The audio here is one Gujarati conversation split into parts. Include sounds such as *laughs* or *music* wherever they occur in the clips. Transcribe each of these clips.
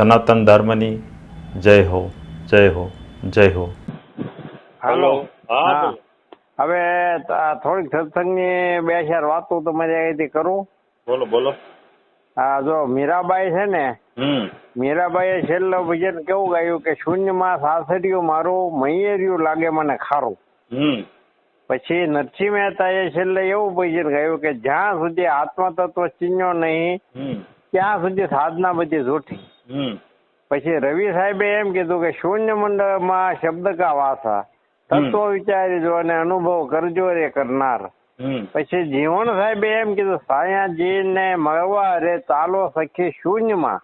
સનાતન ધર્મની જય હો જય હો જય હો. હાલો. હા હા. હવે થોડીક સત્સંગની બે ચાર વાતો તમારી અહીંથી કરું. બોલો બોલો. આ જો મીરાબાઈ છે ને મીરાબાઈ મીરાબાઈએ છેલ્લો ભજન કેવું ગાયું કે શૂન્યમાં સાસરિયું મારું મૈયરિયું લાગે મને ખારું. પછી નરસિંહ મહેતાએ છેલ્લે એવું ભજન ગાયું કે જ્યાં સુધી આત્મતત્વ તત્વ ચીન્યો નહીં ત્યાં સુધી સાધના બધી જૂઠી. પછી રવિ સાહેબે એમ કીધું કે શૂન્ય મંડળમાં શબ્દ કા વાસા? તત્વ વિચારી જો અને અનુભવ કરજો રે કરનાર. પછી જીવણ સાહેબે એમ કીધું સાયાજીને મળવા રે ચાલો સખી શૂન્યમાં.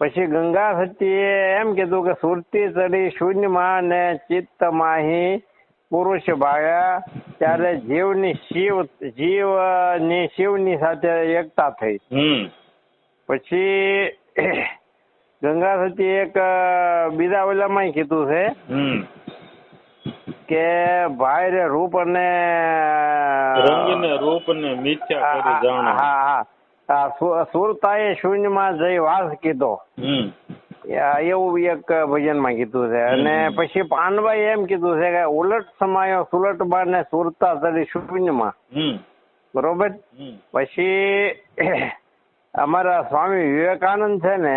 પછી ગંગા સતીએ એમ કીધું કે સુરતી ચડી શૂન્યમાં ને ચિત્ત માહી પુરુષ ભાગ્યા ત્યારે જીવની શિવ જીવની શિવની સાથે એકતા થઈ. પછી *coughs* ગંગા સતી એક બીજા ઓલામાં કીધું છે કે ભાઈ રે રૂપ અને રંગ ને રૂપ ને મિથ્યા કરી જાણો. હા હા. સુરતાએ શૂન્યમાં જઈ વાસ કીધો. એવું એક ભજનમાં કીધું છે. અને પછી પાનભાઈ એમ કીધું છે કે ઉલટ સમાયો સુલટ બાર સુરતા તરી શૂન્યમાં. બરોબર? પછી અમારા સ્વામી વિવેકાનંદ છે ને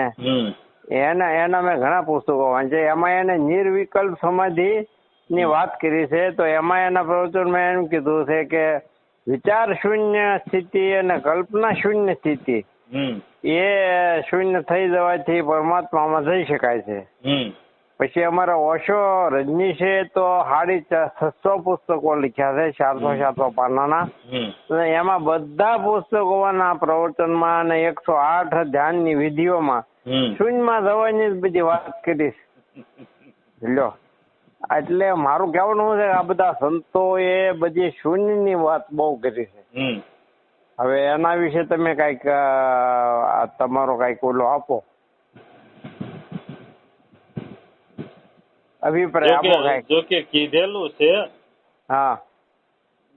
એના એના મેં ઘણા પુસ્તકો વાંચ્યા. એમાં એને નિર્વિકલ્પ સમાધિ ની વાત કરી છે તો એમાં એના પ્રવચનમાં એમ કીધું છે કે વિચાર શૂન્ય સ્થિતિ અને કલ્પના શૂન્ય સ્થિતિ એ શૂન્ય થઈ જવાથી પરમાત્મામાં જઈ શકાય છે. હમ. પછી અમારા ઓશો રજની છે તો સાડી છસો પુસ્તકો લખ્યા છે ચારસો ચારસો પાનાના. એમાં બધા પુસ્તકોના પ્રવચનમાં અને એકસો આઠ ધ્યાનની વિધિઓમાં શૂન્યમાં જવાની જ બધી વાત કરીશ. લ્યો. એટલે મારું કહેવાનું છે કે આ બધા સંતોએ બધી શૂન્યની વાત બહુ કરી છે. હવે એના વિશે તમે કંઈક તમારો કંઈક ઓલો આપો. અભિપ્રાય આપો જોકે જો કે કીધેલું છે. હા.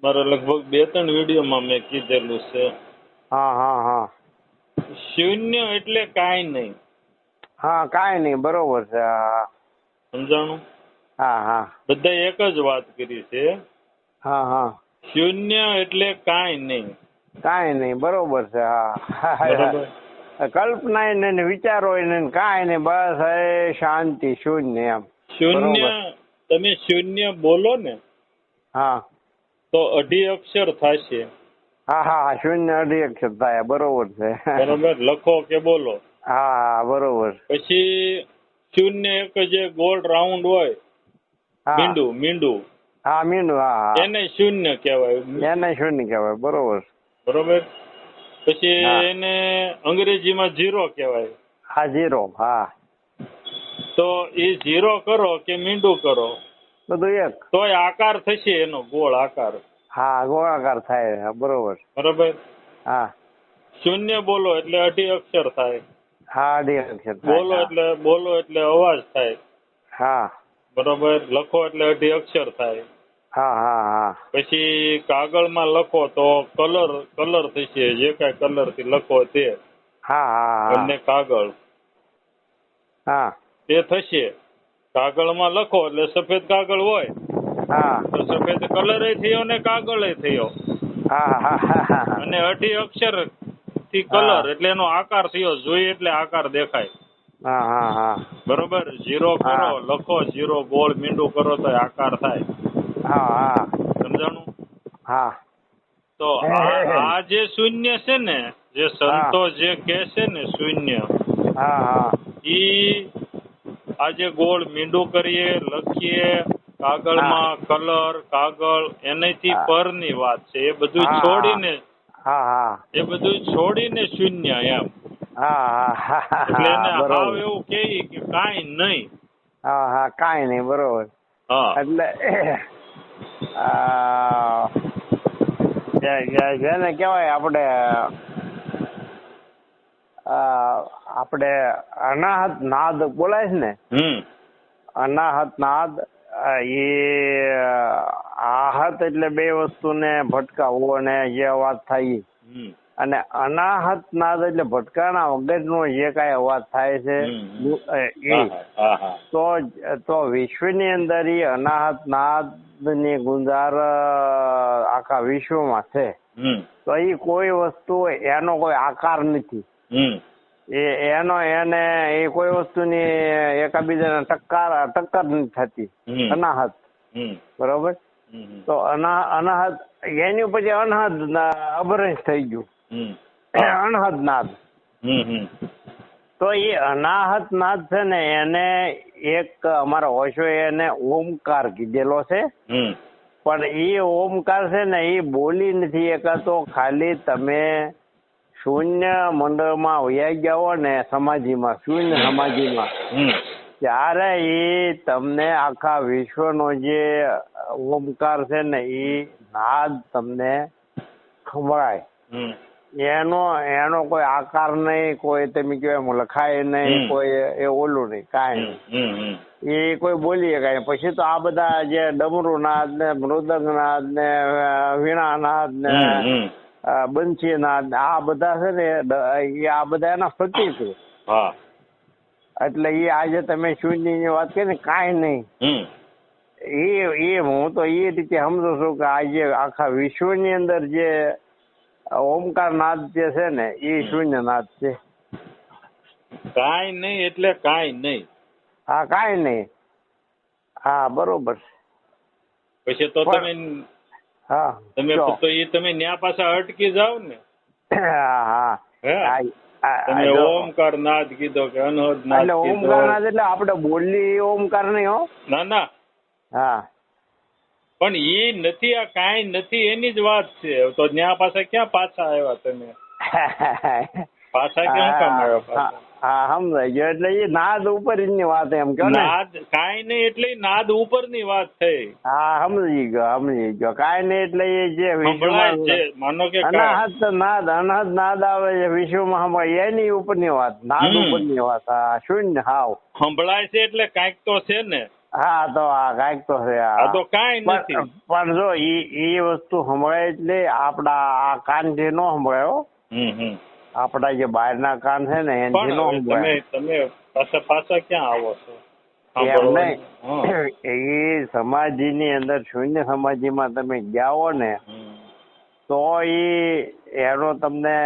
મારો લગભગ બે ત્રણ વિડીયોમાં મેં કીધેલું છે. હા હા હા. શૂન્ય એટલે કાંઈ નહીં. હા કાંઈ નહીં બરોબર છે હા સમજાણું? હા હા. બધા એક જ વાત કરી છે. હા હા. શૂન્ય એટલે કાંઈ નહીં. કાંઈ નહીં બરોબર છે હા કલ્પના ને વિચારો ને કાંઈ નહીં બસ એ શાંતિ શૂન્ય એમ. શૂન્ય તમે શૂન્ય બોલો ને હા. તો અઢી અક્ષર થશે. હા હા શૂન્ય અઢી અક્ષર થાય બરોબર છે. બરોબર લખો કે બોલો. હા બરોબર. પછી શૂન્ય એક જે ગોળ રાઉન્ડ હોય હા. મીંડું મીંડું. હા મીંડું હા એને શૂન્ય કહેવાય. એને શૂન્ય કહેવાય બરોબર. બરોબર? પછી. એને અંગ્રેજીમાં ઝીરો કહેવાય. હા જીરો હા. તો એ ઝીરો કરો કે મીંડું કરો? બધું એક. તોય આકાર થશે એનો ગોળ આકાર. હા ગોળાકાર થાય બરોબર. બરોબર? હા. શૂન્ય બોલો એટલે અઢી અક્ષર થાય. હા અઢી અક્ષર બોલો એટલે બોલો એટલે અવાજ થાય. હા. બરોબર? લખો એટલે અઢી અક્ષર થાય. હા હા હા. પછી કાગળમાં લખો તો કલર કલર થશે જે કઈ કલરથી લખો તે. હા હા અને કાગળ. હા. તે થશે. કાગળમાં લખો એટલે સફેદ કાગળ હોય. હા. તો સફેદ કલર થયો ને કાગળ થયો. અને અઢી અક્ષરથી કલર એટલે એનો આકાર થયો જોઈ એટલે આકાર દેખાય. બરોબર? ઝીરો કરો લખો ઝીરો ગોળ મીંડું કરો તો આકાર થાય. હા હા. સમજાણું? હા. તો આ જે શૂન્ય છે ને જે સંતો જે કે છે ને શૂન્ય હા હા. ઈ આજે ગોળ મીંડું કરીએ લખીએ કાગળમાં કલર કાગળ એનાથી. પરની વાત છે. એ બધું. છોડીને હા હા. એ બધું છોડીને શૂન્ય એમ. હા હા એટલે એને હાવ એવું કે કે કાંઈ નહીં. હા હા કાઈ નહીં બરોબર. હા. એટલે જેને કહેવાય આપણે આપણે અનાહત નાદ બોલાય છે ને? અનાહત નાદ એ આહત એટલે બે વસ્તુને ભટકાવવું અને જે અવાજ થાય અને અનાહત નાદ એટલે ભટકાણા વગરનો જે કાંઈ અવાજ થાય છે એ. તો તો વિશ્વની અંદર એ અનાહત નાદની ગુંજાર આખા વિશ્વમાં છે. તો એ કોઈ વસ્તુ એનો કોઈ આકાર નથી. એનો એને એ કોઈ વસ્તુની એકાબીજાને ટક્કર ટક્કર નથી થતી. અનાહત. બરોબર? તો અનાહત એની પછી અનહદ અભરંશ થઈ ગયું. *clears throat* અનહદ નાદ. તો એ અનાહત નાદ છે ને એને એક અમારા ઓશો એને ઓમકાર કીધેલો છે. પણ એ ઓમકાર છે ને એ બોલી નથી એકાતો ખાલી તમે શૂન્ય મંડળમાં વયા ગયા હો ને સમાજીમાં શૂન્ય સમાજીમાં ત્યારે એ તમને આખા વિશ્વનો જે ઓમકાર છે ને એ નાદ તમને સંભળાય એનો એનો કોઈ આકાર નહીં કોઈ તમે કહેવાય એમ લખાય નહીં કોઈ એ ઓલું નહીં કાંઈ નહીં. એ કોઈ બોલીએ નહીં. પછી તો આ બધા જે ડમરુ નાદ ને મૃદંગ નાદ ને વીણા નાદ ને બંસી નાદ આ બધા છે ને એ આ બધા એના પ્રતીક છે. એટલે એ આજે તમે શૂન્યની વાત કરી ને કાંઈ નહીં. એ એ હું તો એ રીતે સમજુ છું કે આજે આખા વિશ્વની અંદર જે ઓમકાર નાદ જે છે ને એ શૂન્ય નાદ છે. કાંઈ નહીં એટલે કાંઈ નહીં. હા કાંઈ નહીં. હા બરોબર પછી તો તમે હા તમે તો એ તમે ન્યા પાછા અટકી જાવ ને. હા હા. તમે ઓમકાર નાદ કીધો કે અનહદ નાદ એટલે ઓમકાર નાદ એટલે આપણે બોલી ઓમકાર નહીં હો. ના ના. હા. પણ એ નથી આ કાંઈ નથી એની જ વાત છે. તો ન્યા પાછા ક્યાં પાછા આવ્યા તમે? *laughs* પાછા કેમ કામ આવ્યા હા પાછા? હા, સમજાઈ ગયો. એટલે એ નાદ ઉપરની વાત એમ કે ને? નાદ કાંઈ નહીં એટલે નાદ નાદ ઉપરની વાત થઈ. હા સમજી ગયો સમજી ગયો. કાંઈ નહીં એટલે એ જે માનો કે અનાહત નાદ અનાહત નાદ આવે છે વિશ્વમાં એની ઉપર ઉપરની વાત નાદ ઉપરની વાત. હા શૂન્ય હાવ. સંભળાય છે એટલે કાંઈક તો છે ને. હા તો આ કાંઈક તો છે આ તો કાંઈ નથી. પણ જો એ એ વસ્તુ સંભળાય એટલે આપડા આ કાનથી નો સંભળાયો હમ હમ. આપડા જે બહારના કાન છે ને એનાથી પણ નો હવે સંભળાય તમે તમે પાછા પાછા ક્યાં આવો છો. એ સમાધિની અંદર શૂન્ય સમાધિમાં તમે જાઓ ને તો એનો તમને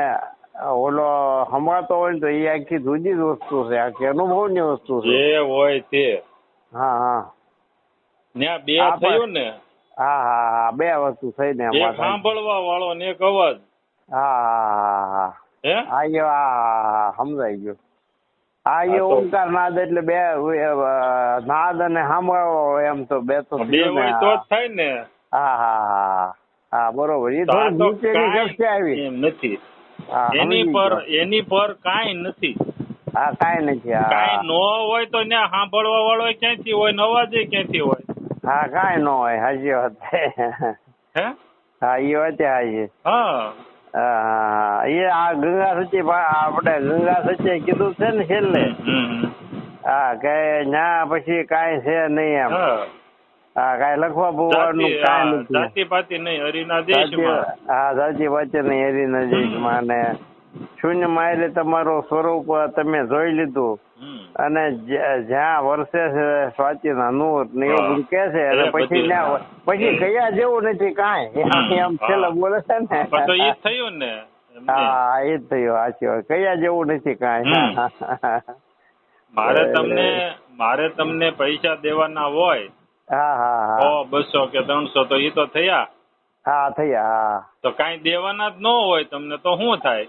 ઓલો સંભળાતો હોય ને તો એ આખી જુદી જ વસ્તુ છે આખી અનુભવની વસ્તુ છે. જે હોય તે. હા હા. ત્યાં બે હા, થયું ને? હા હા હા બે વસ્તુ થઈ ને એક સાંભળવા વાળો ને એક અવાજ. હા હા હા? હે એ સમજાઈ ગયું. હા એ ઓમકાર નાદ એટલે બે નાદ અને સાંભળવા એમ તો બે તો બે હોય તો જ થાય ને. હા હા હા હા. બરોબર. એ થોડી નીચેની કાંઈ આવી. એમ નથી. એની પર. એની પર કાંઈ નથી. હા કાંઈ નથી કાંઈ ન હોય તો ત્યાં સાંભળવા વાળો ક્યાંથી હોય નવાજે ક્યાંથી હોય? હા કાંઈ ન હોય હાજી વાત હે? હા એ વાત હાજી. હા. એ આ ગંગા સચી આપણે ગંગા સચી કીધું છે ને છેલ્લે. હા કે ના પછી કાંઈ છે નહીં એમ. હા. કાંઈ લખવા બોવાનું કાંઈ હા, નથી જાતિ પાતિ નહીં હરિના સાચી દેશમાં હા સાચી વાત છે ને એરી નજીકમાં ને શૂન્ય એટલે તમારું સ્વરૂપ તમે જોઈ લીધું. અને જ્યાં વર્ષે છે નાનું ને એવું કે છે અને પછી પછી ગયા જેવું નથી કાંઈ. એમ છેલ્લે બોલે છે ને. જ થયું ને હા એ જ થયું સાચી વાત. કયા જેવું નથી કાંઈ. મારે તમને મારે તમને પૈસા દેવાના હોય હા હા હા. બસો કે ત્રણસો તો એ તો થયા. હા થયા હા. તો કાંઈ દેવાના જ ન હોય તમને તો શું થાય?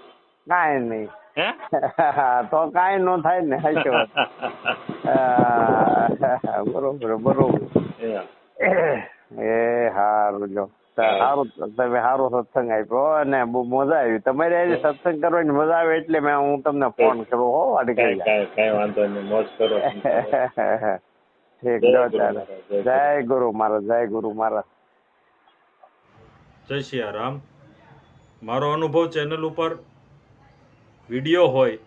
કાંઈ નહીં. *laughs* તો કઈ નો થાય ને સાચી વાત. *laughs* બરોબર બરોબર. એ. એ હારું જો. સારું તમે સારો સત્સંગ આપ્યો અને બહુ મજા આવી. તમારે આજે સત્સંગ કરવાની મજા આવે એટલે મેં હું તમને ફોન કર્યો હો કઈ અડકી કાંઈ કાંઈ વાંધો નહીં મોજ કરો. *laughs* ઠીક જય જો ગુરુ ચાલે જય ગુરુ. મહારાજ જય ગુરુ મહારાજ. જય સિયારામ મારો અનુભવ ચેનલ ઉપર વીડિયો હોય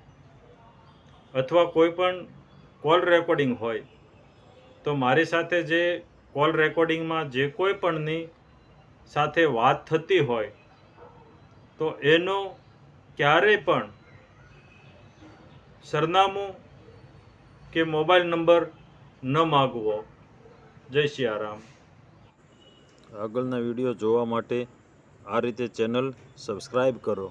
અથવા કોઈ પણ કોલ રેકોર્ડિંગ હોય, તો મારી સાથે જે કોલ રેકોર્ડિંગમાં જે કોઈ પણની સાથે વાત થતી હોય, તો એનો ક્યારેય પણ સરનામું કે મોબાઈલ નંબર ન માગવો. જય સિયારામ આગળના વીડિયો જોવા માટે આ રીતે ચેનલ સબસ્ક્રાઈબ કરો.